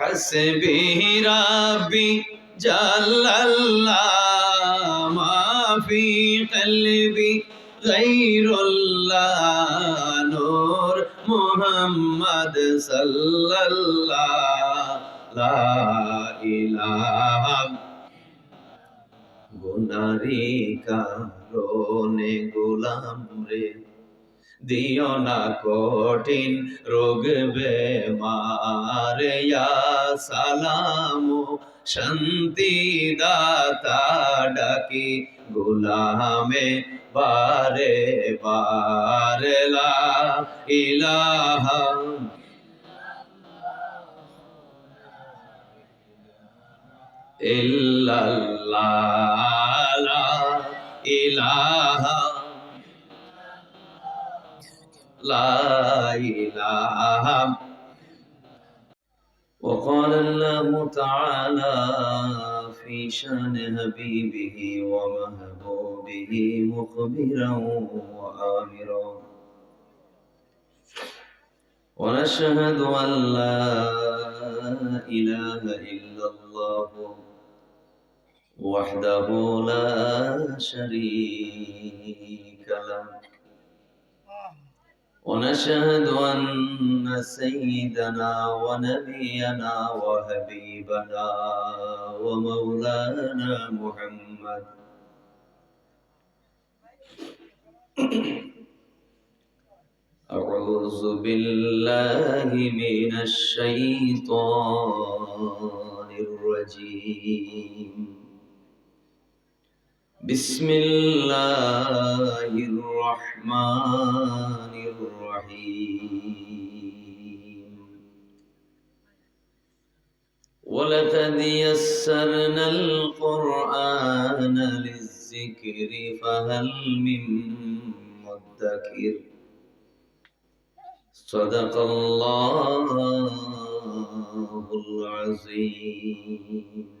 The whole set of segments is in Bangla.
حسبي ربي جل الله ما في قلبي غير الله نور محمد صلى الله لا إله গুনারি কারণে গোলাম রে দিও না কঠিন রোগ বেমারে সালাম শান্তি দাতা ডাকি, গুলামে বারে বারে ইলাহা ইল্লাল্লাহ ইলাহা إله وقال الله تعالى في شأن حبيبه ومحبوبه مخبرا وآمرا. ونشهد أن لا إله إلا الله وحده لا شريك له. ونشهد أن سيدنا ونبينا وحبيبنا ومولانا محمد. أعوذ بالله من الشيطان الرجيم. بسم الله الرحمن الرحيم. ولقد يسرنا القرآن للذكر فهل من مدكر. صدق الله العظيم.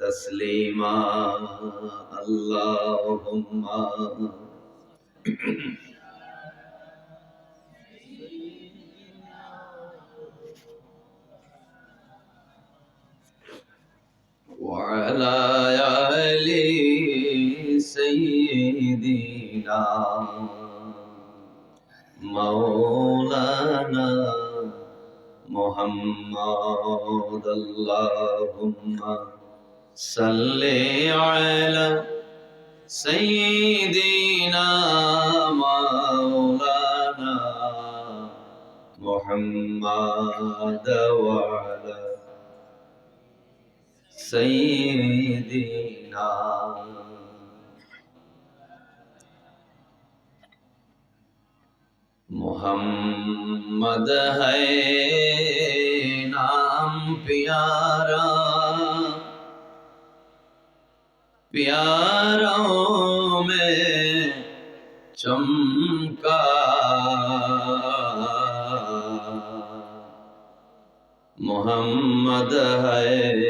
تسليما اللهم وعلى آل سيدنا مولانا محمد اللهم صل على سيدنا مولانا محمد وعلى سيدنا محمد ہے نام پیارا प्यारों में चमका मोहम्मद है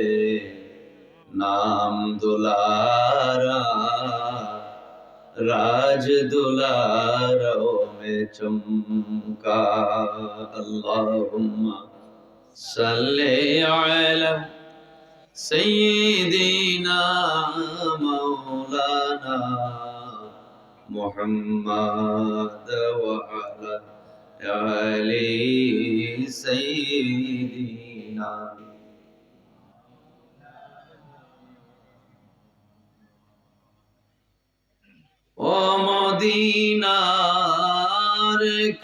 नाम दुलारा राज दुलारों में चमका अल्लाहुम्मा सल्ले अला सय्यिदिना محمد وعلى آل سيدنا মদিনার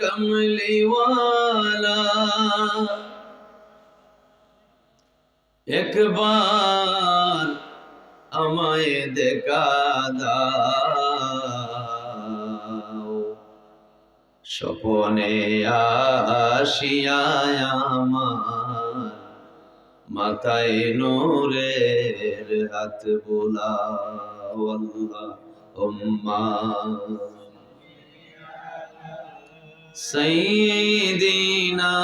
কমলিওয়ালা একবার আমায় দেখা দাও স্বপনে আসিয়ায় আমার মাথায় নোরের হাত বোলাও আল্লাহ উম্মা سيدنا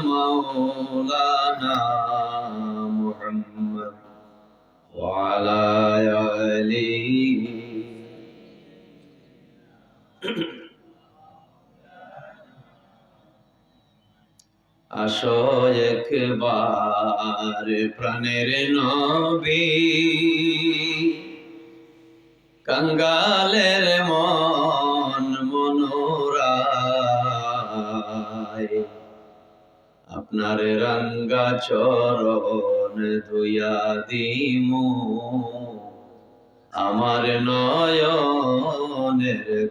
مولانا محمد وعلى آله আসো একবার প্রাণের নবী কাঙ্গালের মন মনোরায় আপনার রঙ্গা চরণ ধুয়া দিমু। আমার নয়নের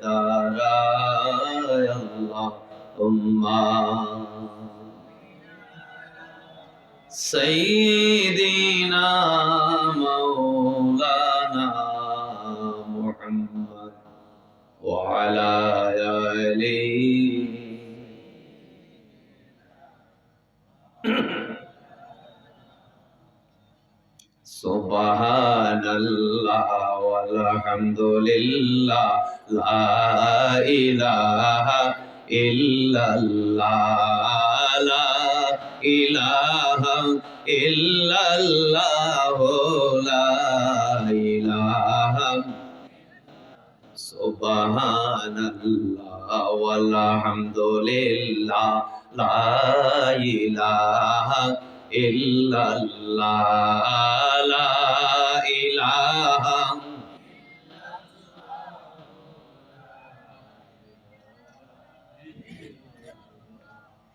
দ্বারা উম্মা। সৈদিনা মৌলানা মুহাম্মদ ওয়ালা আলী আলহামদুলিল্লাহ লা ইলাহা ইল্লাল্লাহ লা ইলাহা ইল্লাল্লাহ লা ইলাহা সুবহানাল্লাহ ওয়াল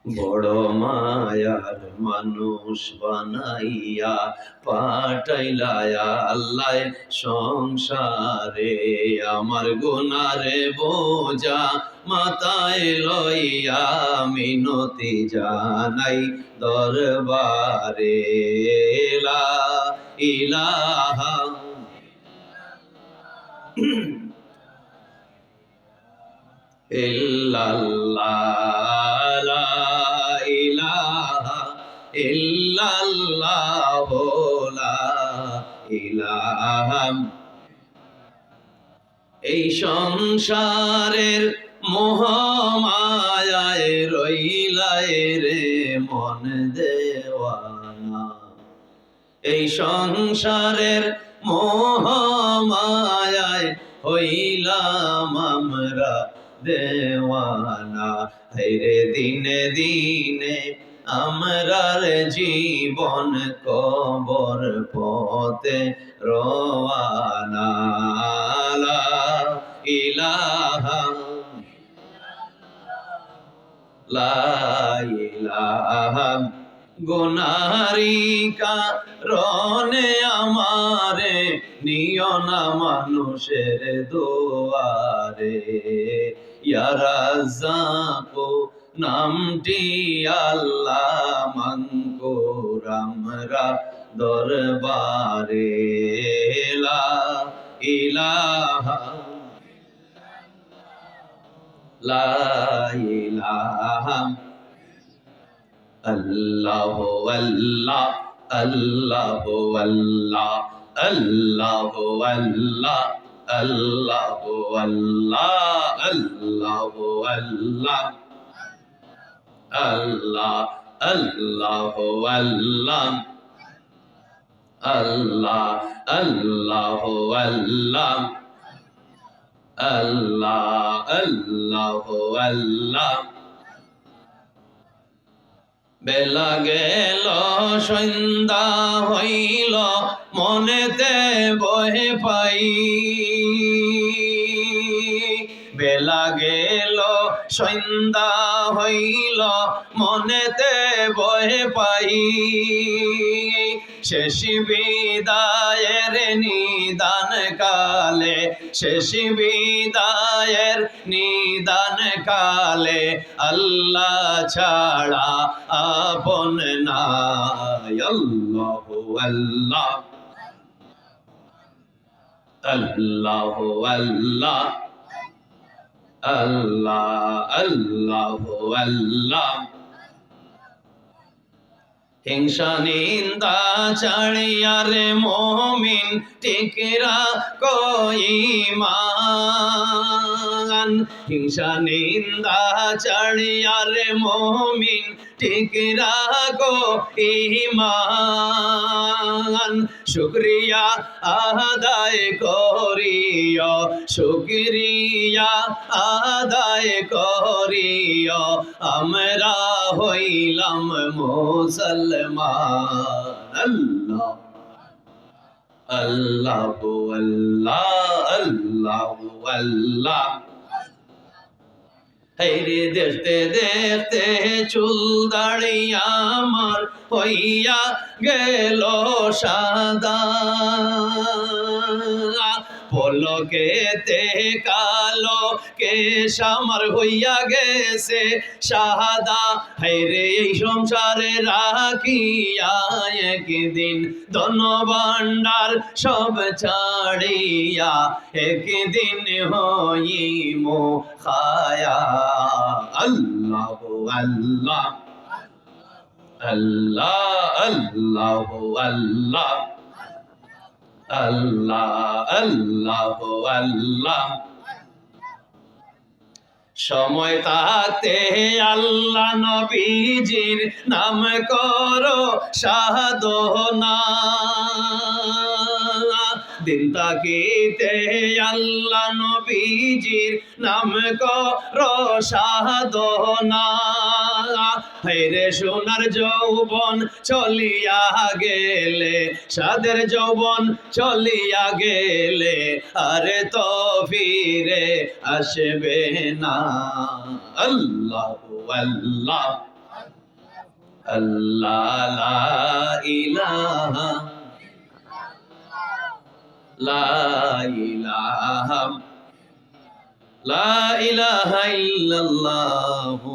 বড় মায়ার মানুষ বানাইয়া পাঠাইলা আল্লাহ সংসারে। আমার গুনারে বোঝা, মাথায় লইয়া মিনতি জানাই দরবারে। লা ইলাহা ইল্লাল্লাহ। এই সংসারের মোহমায়ায় রইলায় রে মন দেওয়ানা এই সংসারের মোহমায়ায় হইলাম আমরা দেওয়ানা হেরে দিনে দিনে আমরার জীবন কবর পথে রওয়ানা। ইলাহা লা ইলাহা। গুনারিকা রনে আমারে নিয় না মানুষের দোয়ারে। ইয়ারাজাকো নামটি আল্লাহ মঙ্কুর আমরা দরবারে ইলাহা লা ইলাহা আল্লাহ আল্লাহ আল্লাহ আল্লাহ আল্লাহ আল্লাহ আল্লাহ আল্লাহ আল্লাহ আল্লাহ। আল্লাহ আল্লাহ আল্লাহ আল্লাহ আল্লাহ আল্লাহ আল্লাহ আল্লাহ আল্লাহ বেলা গেল, সন্ধ্যা হইল, মনেতে বহে পাই। সন্ধ্যা হইল, মনেতে বহে পাই। শেষ বিদায়ের নিদান কালে, শেষ বিদায়ের নিদান কালে, আল্লাহ ছাড়া আপন নাই। আল্লাহ আল্লাহ। আল্লাহ আল্লাহ। আল্লাহ আল্লাহ আল্লাহ। হিংসা, নিন্দা চাড়িয়ারে মমিন টিকরা কইমান হিংসা, নিন্দা চাড়িয়ারে মমিন টিকরা গো ইমান শুক্রিয়া আদায় করিও শুক্রিয়া আদায় করিও। আমরা হইলাম মুসলমান। আল্লাহ আল্লাহ আল্লাহ আল্লাহ। হেরে দেখতে দেখতে চুল দাঁড়িয়ে আমার হইয়া গেল সাদা। পলকেতে কালো? কেশ আমার হইয়া গেছে? সাদা হেরে এই সংসারে রাখিয়া একদিন ধনভাণ্ডার সব ছাড়িয়া একদিন হইম খায়া। আল্লাহ আল্লাহ। আল্লাহ আল্লাহ আল্লাহ। আল্লাহ আল্লাহ আল্লাহ। সময় তাতে আল্লাহ নবীজির নাম করো সাধনা দিন তাকিতে আল্লাহ নবীজির নাম করো সাধনা। হেরে সোনার যৌবন চলিয়া গেলে, সাদের যৌবন চলিয়া গেলে, আরে তো ফিরে আসবে না। আল্লাহ আল্লাহ আল্লাহ ইলাহা লা ইলাহা লা ইলাহা ইল্লাল্লাহু